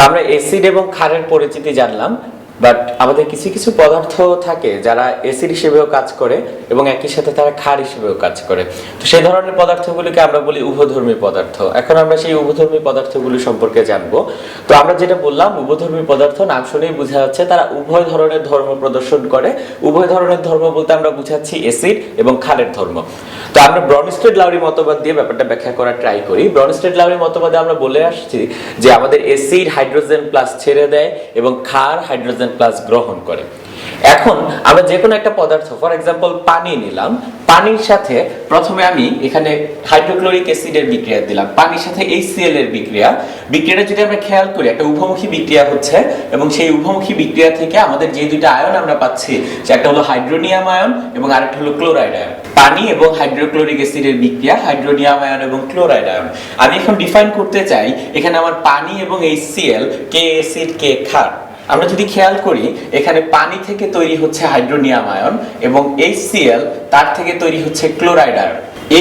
আমরা এসিড এবং ক্ষারের পরিচিতি জানলাম বাট আমাদের কিছু কিছু পদার্থ থাকে যারা এসিড হিসেবেও কাজ করে এবং একই সাথে তারা ক্ষার হিসেবেও কাজ করে। তো সেই ধরনের পদার্থগুলিকে আমরা বলি উভধর্মী পদার্থ। এখন আমরা সেই উভধর্মী পদার্থগুলি সম্পর্কে জানব। তো আমরা যেটা বললাম, উভধর্মী পদার্থ নাম শুনেই বোঝা যাচ্ছে তারা উভয় ধরনের ধর্ম প্রদর্শন করে। উভয় ধরনের ধর্ম বলতে আমরা বুঝাচ্ছি এসিড এবং ক্ষারের ধর্ম। তো আমরা ব্রনস্টেড লাউরি মতবাদ দিয়ে ব্যাপারটা ব্যাখ্যা করার ট্রাই করি। ব্রনস্টেড লাউরি মতবাদে আমরা বলে আসছি যে আমাদের এসিড হাইড্রোজেন প্লাস ছেড়ে দেয় এবং ক্ষার হাইড্রোজেন প্লাস গ্রহণ করে। এখন আমরা যে কোনো একটা পদার্থ ফর এক্সাম্পল পানি নিলাম, পানির সাথে প্রথমে আমি এখানে হাইড্রোক্লোরিক অ্যাসিডের বিক্রিয়া দিলাম। পানির সাথে HCl এর বিক্রিয়া। বিক্রিয়াটা যদি আমরা খেয়াল করি, একটা উভমুখী বিক্রিয়া হচ্ছে এবং সেই উভমুখী বিক্রিয়া থেকে আমাদের যে দুইটা আয়ন আমরা পাচ্ছি একটা হলো হাইড্রোনিয়াম আয়ন এবং আরেকটা হলো ক্লোরাইড আয়ন। পানি এবং হাইড্রোক্লোরিক অ্যাসিডের বিক্রিয়া হাইড্রোনিয়াম আয়ন এবং ক্লোরাইড আয়ন। আমি এখন ডিফাইন করতে চাই, এখানে আমার পানি এবং HCl কে অ্যাসিড কে ক্ষার। আমরা যদি খেয়াল করি, এখানে পানি থেকে তৈরি হচ্ছে হাইড্রোনিয়াম আয়ন এবং HCl তার থেকে তৈরি হচ্ছে ক্লোরাইড আয়ন।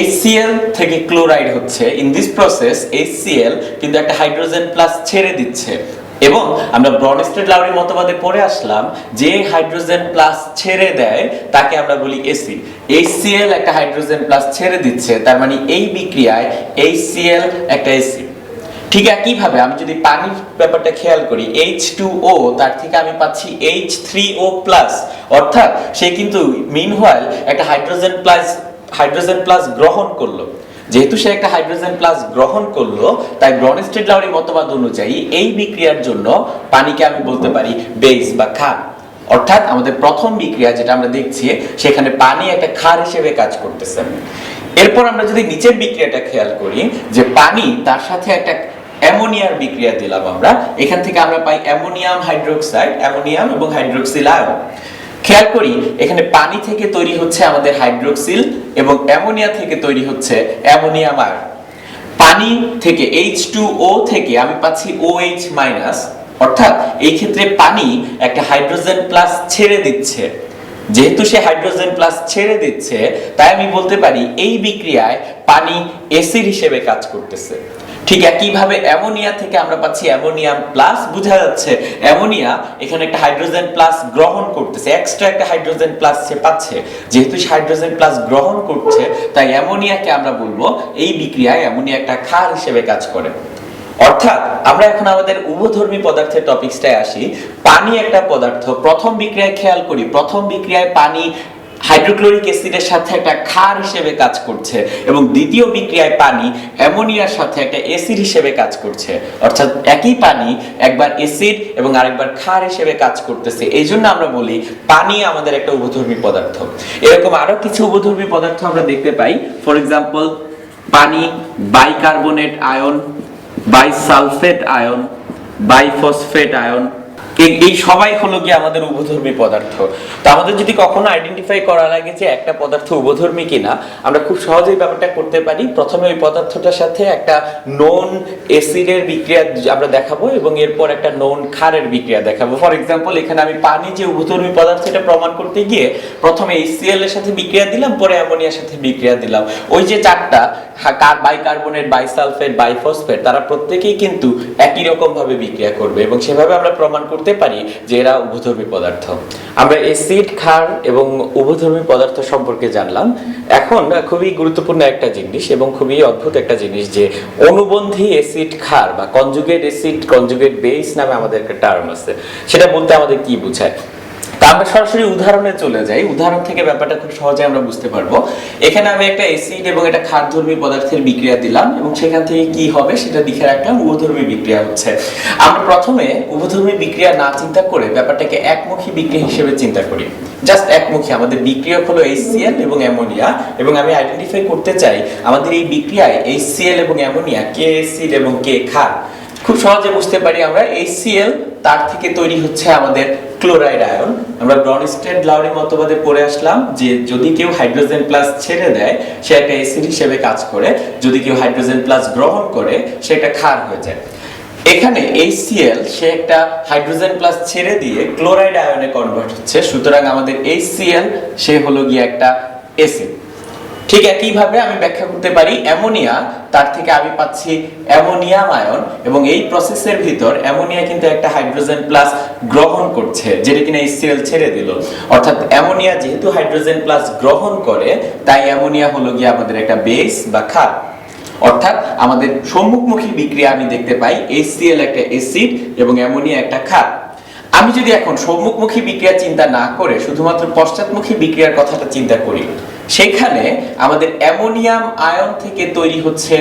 HCl থেকে ক্লোরাইড হচ্ছে ইন দিস প্রসেস HCl কিন্তু একটা হাইড্রোজেন প্লাস ছেড়ে দিচ্ছে। এবং আমরা ব্রনস্টেড লাউরি মতবাদে পড়ে আসলাম, যে হাইড্রোজেন প্লাস ছেড়ে দেয়, তাকে আমরা বলি এসি HCl একটা হাইড্রোজেন প্লাস ছেড়ে দিচ্ছে, তার মানে এই বিক্রিয়ায় HCl একটা এসিড ঠিক একইভাবে আমি যদি পানির ব্যাপারটা খেয়াল করি H2O তার থেকে আমি পাচ্ছি H3O অর্থাৎ সে কিন্তু মিন একটা হাইড্রোজেন প্লাস হাইড্রোজেন প্লাস গ্রহণ করল। যেহেতু সে একটা হাইড্রোজেন প্লাস গ্রহণ করল, তাই ব্রনস্টেড লাউরি মতবাদ অনুযায়ী এই বিক্রিয়ার জন্য পানিকে আমি বলতে পারি বেস বা ক্ষার। অর্থাৎ আমাদের প্রথম বিক্রিয়া যেটা আমরা দেখছি, সেখানে পানি একটা ক্ষার হিসেবে কাজ করতেছে। এরপর আমরা যদি নিচের বিক্রিয়াটা খেয়াল করি, যে পানি তার সাথে একটা অ্যামোনিয়ার বিক্রিয়া দিলাম আমরা। এখান থেকে আমরা পাই অ্যামোনিয়াম হাইড্রোক্সাইড, অ্যামোনিয়াম এবং হাইড্রোক্সিল আয়ন খেয়াল করি, এখানে পানি থেকে তৈরি হচ্ছে আমাদের হাইড্রোক্সিল এবং অ্যামোনিয়া থেকে তৈরি হচ্ছে অ্যামোনিয়াম আয়ন। পানি থেকে H2O থেকে আমি পাচ্ছি OH মাইনাস অর্থাৎ এই ক্ষেত্রে পানি একটা হাইড্রোজেন প্লাস ছেড়ে দিচ্ছে। যেহেতু সে হাইড্রোজেন প্লাস ছেড়ে দিচ্ছে, তাই আমি বলতে পারি এই বিক্রিয়ায় পানি এসিড হিসেবে কাজ করতেছে। ঠিক একইভাবে অ্যামোনিয়া থেকে আমরা পাচ্ছি অ্যামোনিয়াম প্লাস বোঝা যাচ্ছে অ্যামোনিয়া এখানে একটা হাইড্রোজেন প্লাস গ্রহণ করতেছে এক্সট্রা একটা হাইড্রোজেন প্লাস সে পাচ্ছে। যেহেতু হাইড্রোজেন প্লাস গ্রহণ করছে, তাই অ্যামোনিয়াকে আমরা বলব এই বিক্রিয়ায় অ্যামোনিয়া একটা ক্ষার হিসেবে কাজ করে। অর্থাৎ আমরা এখন আমাদের উভধর্মী পদার্থের টপিকসটায় আসি। পানি একটা পদার্থ, প্রথম বিক্রিয়ায় খেয়াল করি, প্রথম বিক্রিয়ায় পানি হাইড্রোক্লোরিক অ্যাসিডের সাথে একটা ক্ষার হিসেবে কাজ করছে এবং দ্বিতীয় বিক্রিয়ায় পানি অ্যামোনিয়ার সাথে একটা অ্যাসিড হিসেবে কাজ করছে। অর্থাৎ একই পানি একবার অ্যাসিড এবং আরেকবার ক্ষার হিসেবে কাজ করতেছে। এই জন্য আমরা বলি পানি আমাদের একটা উভধর্মী পদার্থ। এরকম আরও কিছু উভধর্মী পদার্থ আমরা দেখতে পাই। ফর এক্সাম্পল পানি bicarbonate ion bisulphate ion biphosphate ion এই- সবাই হলো কি আমাদের উভধর্মী পদার্থ। তো আমাদের যদি কখনো আইডেন্টিফাই করা লাগে যে একটা পদার্থ উভধর্মী কিনা, আমরা খুব সহজেই ব্যাপারটা করতে পারি। প্রথমে ওই পদার্থটার সাথে একটা নোন এসিডের বিক্রিয়া আমরা দেখাবো এবং এরপর একটা নোন ক্ষারের বিক্রিয়া দেখাবো। ফর এক্সাম্পল এখানে আমি পানি যে উভধর্মী পদার্থ এটা প্রমাণ করতে গিয়ে প্রথমে HCl এর সাথে বিক্রিয়া দিলাম, পরে অ্যামোনিয়ার সাথে বিক্রিয়া দিলাম। ওই যে চারটা বাইকার্বনেট বাইসালফেট বাইফসফেট তারা প্রত্যেকেই কিন্তু একই রকম ভাবে বিক্রিয়া করবে এবং সেভাবে আমরা প্রমাণ করতে পারি যে এরা উভধর্মী পদার্থ। আমরা এসিড ক্ষার এবং উভধর্মী পদার্থ সম্পর্কে জানলাম। এখন খুবই গুরুত্বপূর্ণ একটা জিনিস এবং খুবই অদ্ভুত একটা জিনিস যে অনুবন্ধী এসিড ক্ষার বা কনজুগেট এসিড কনজুগেট বেস নামে আমাদের একটা টার্ম আছে। সেটা বলতে আমাদের কি বোঝায়? আমরা সরাসরি উদাহরণে চলে যাই। উদাহরণ থেকে ব্যাপারটা খুব সহজে আমরা বুঝতে পারব। এখানে আমি একটা অ্যাসিড এবং একটা ক্ষারধর্মী পদার্থের বিক্রিয়া দিলাম এবং সেখান থেকে কি হবে সেটা দেখে রাখলাম, উভধর্মী বিক্রিয়া হচ্ছে। আমরা প্রথমে উভধর্মী বিক্রিয়া না চিন্তা করে ব্যাপারটাকে একমুখী বিক্রিয়া হিসেবে চিন্তা করি। জাস্ট একমুখী, আমাদের বিক্রিয়ক হলো HCl এবং অ্যামোনিয়া এবং আমি আইডেন্টিফাই করতে চাই, আমাদের এই বিক্রিয়ায় HCl এবং অ্যামোনিয়া কে অ্যাসিড এবং কে ক্ষার। খুব সহজে বুঝতে পারি আমরা HCl তার থেকে তৈরি হচ্ছে আমাদের ক্লোরাইড আয়ন আমরা ব্রনস্টেড লাউরি মতবাদে পড়ে আসলাম যে যদি কেউ হাইড্রোজেন প্লাস ছেড়ে দেয়, সে একটা অ্যাসিড হিসেবে কাজ করে। যদি কেউ হাইড্রোজেন প্লাস গ্রহণ করে, সে একটা ক্ষার হয়ে যায়। এখানে HCl সে একটা হাইড্রোজেন প্লাস ছেড়ে দিয়ে ক্লোরাইড আয়নে কনভার্ট হচ্ছে। সুতরাং আমাদের HCl সে হলো গিয়ে একটা অ্যাসিড ঠিক একইভাবে আমি ব্যাখ্যা করতে পারি অ্যামোনিয়া, তার থেকে আমি পাচ্ছি অ্যামোনিয়াম আয়ন এবং এই প্রসেসের ভিতর অ্যামোনিয়া কিন্তু একটা হাইড্রোজেন প্লাস গ্রহণ করছে, যেটা কিনা HCl ছেড়ে দিল। অর্থাৎ অ্যামোনিয়া যেহেতু হাইড্রোজেন প্লাস গ্রহণ করে, তাই অ্যামোনিয়া হলো গিয়ে আমাদের একটা বেস বা ক্ষার অর্থাৎ আমাদের সম্মুখমুখী বিক্রিয়া আমি দেখতে পাই HCl একটা অ্যাসিড এবং অ্যামোনিয়া একটা ক্ষার আমি যদি এখন সম্মুখমুখী বিক্রিয়া চিন্তা না করে শুধুমাত্র পশ্চাৎমুখী বিক্রিয়ার কথাটা চিন্তা করি সেখানে আমাদের অ্যামোনিয়াম আয়ন থেকে তৈরি হচ্ছে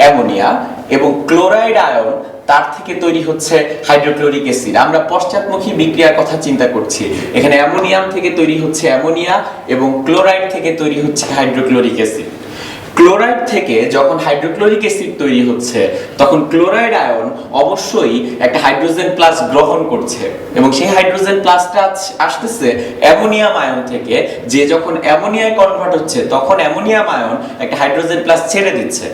অ্যামোনিয়া এবং ক্লোরাইড আয়ন তার থেকে তৈরি হচ্ছে হাইড্রোক্লোরিক অ্যাসিড। আমরা পশ্চাৎমুখী বিক্রিয়ার কথা চিন্তা করছি। এখানে অ্যামোনিয়াম থেকে তৈরি হচ্ছে অ্যামোনিয়া এবং ক্লোরাইড থেকে তৈরি হচ্ছে হাইড্রোক্লোরিক অ্যাসিড। ক্লোরাইড থেকে যখন হাইড্রোক্লোরিক অ্যাসিড তৈরি হচ্ছে, তখন ক্লোরাইড আয়ন অবশ্যই একটা হাইড্রোজেন প্লাস গ্রহণ করছে। এবং সেই হাইড্রোজেন প্লাসটা আসতেছে অ্যামোনিয়াম আয়ন থেকে, যে যখন অ্যামোনিয়ায় কনভার্ট হচ্ছে, তখন অ্যামোনিয়াম আয়ন একটা হাইড্রোজেন প্লাস ছেড়ে দিচ্ছে।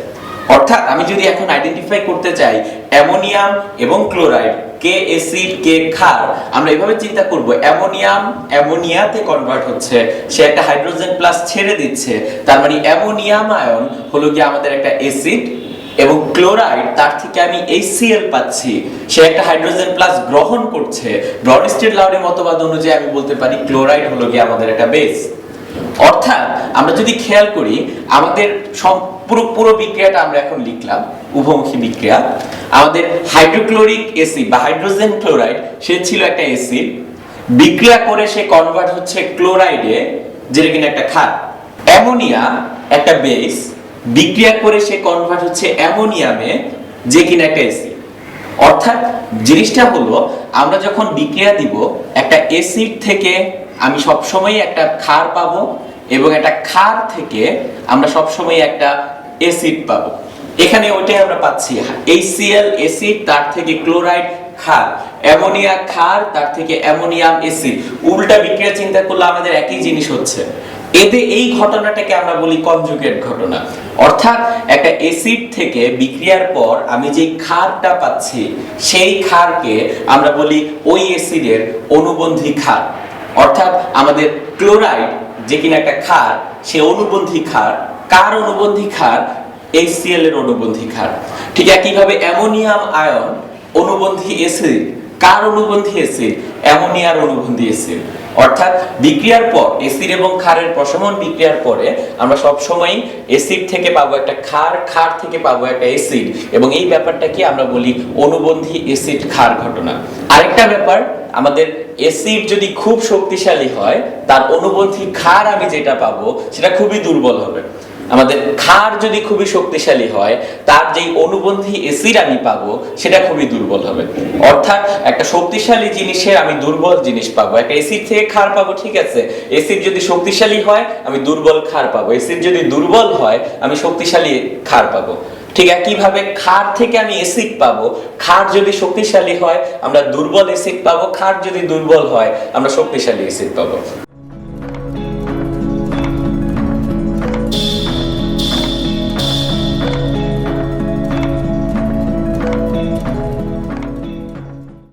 অর্থাৎ আমি যদি এখন আইডেন্টিফাই করতে চাই, অ্যামোনিয়াম এবং ক্লোরাইড কে অ্যাসিড কে ক্ষার, আমরা এভাবে চিন্তা করব, অ্যামোনিয়াম, অ্যামোনিয়াতে কনভার্ট হচ্ছে, সে একটা হাইড্রোজেন প্লাস ছেড়ে দিচ্ছে, তার মানে অ্যামোনিয়াম আয়ন হলো কি আমাদের একটা অ্যাসিড এবং ক্লোরাইড, তার থেকে আমি HCl পাচ্ছি, সে একটা হাইড্রোজেন প্লাস গ্রহণ করছে ব্রনস্টেড লাউরের মতবাদ অনুযায়ী আমি বলতে পারি, ক্লোরাইড হলো কি আমাদের একটা বেস অর্থাৎ আমরা যদি খেয়াল করি, আমাদের পুরো পুরো বিক্রিয়াটা আমরা এখন লিখলাম, উভমুখী বিক্রিয়া। আমাদের হাইড্রোক্লোরিক অ্যাসিড বা হাইড্রোজেন ক্লোরাইড, সে ছিল একটা অ্যাসিড। বিক্রিয়া করে সে কনভার্ট হচ্ছে ক্লোরাইডে, যেটা কিনা একটা ক্ষার অ্যামোনিয়া একটা বেস বিক্রিয়া করে সে কনভার্ট হচ্ছে অ্যামোনিয়ামে, যে কিনা একটা অ্যাসিড। অর্থাৎ জিনিসটা হলো, আমরা যখন বিক্রিয়া দিব, একটা এসিড থেকে আমি সবসময় একটা ক্ষার পাবো এবং একটা ক্ষার থেকে আমরা সবসময় একটা এসিড পাবো। এখানে ওইটাই আমরা পাচ্ছি। এইচসিএল এসিড তার থেকে ক্লোরাইড ক্ষার। অ্যামোনিয়া ক্ষার, তার থেকে অ্যামোনিয়াম অ্যাসিড উল্টা বিক্রিয়া চিন্তা করলে আমাদের একই জিনিস হচ্ছে। এতে এই ঘটনাটাকে আমরা বলি কনজুগেট ঘটনা। অর্থাৎ একটা অ্যাসিড থেকে বিক্রিয়ার পর আমি যে ক্ষারটা পাচ্ছি, সেই ক্ষারকে আমরা বলি ওই অ্যাসিডের অনুবন্ধী ক্ষার। অর্থাৎ আমাদের ক্লোরাইড যে কিনা একটা ক্ষার, সে অনুবন্ধী ক্ষার। কার অনুবন্ধী ক্ষার? HCl এর অনুবন্ধী ক্ষার। ঠিক একইভাবে অ্যামোনিয়াম আয়ন অনুবন্ধী অ্যাসিড কার অনুবন্ধী অ্যাসিড অ্যামোনিয়ার অনুবন্ধী অ্যাসিড অর্থাৎ বিক্রিয়ার পর অ্যাসিড এবং ক্ষারের প্রশমন বিক্রিয়ার পরে আমরা সব সময় অ্যাসিড থেকে পাবো একটা ক্ষার ক্ষার থেকে পাবো একটা এসিড। এবং এই ব্যাপারটাকে আমরা বলি অনুবন্ধী এসিড ক্ষার ঘটনা। আরেকটা ব্যাপার, আমাদের এসিড যদি খুব শক্তিশালী হয়, তার অনুবন্ধী ক্ষার আমি যেটা পাবো, সেটা খুবই দুর্বল হবে। আমাদের ক্ষার যদি খুবই শক্তিশালী হয়, তার যেই অনুবন্ধী অ্যাসিড আমি পাবো, সেটা খুবই দুর্বল হবে। অর্থাৎ একটা শক্তিশালী জিনিসের আমি দুর্বল জিনিস পাবো। একটা অ্যাসিড থেকে ক্ষার পাবো, ঠিক আছে? অ্যাসিড যদি শক্তিশালী হয়, আমি দুর্বল ক্ষার পাবো। অ্যাসিড যদি দুর্বল হয়, আমি শক্তিশালী ক্ষার পাবো। ঠিক একইভাবে ক্ষার থেকে আমি এসিড পাবো। খার যদি শক্তিশালী হয়, আমরা দুর্বল এসিড পাবো। খার যদি দুর্বল হয়, আমরা শক্তিশালী এসিড পাবো।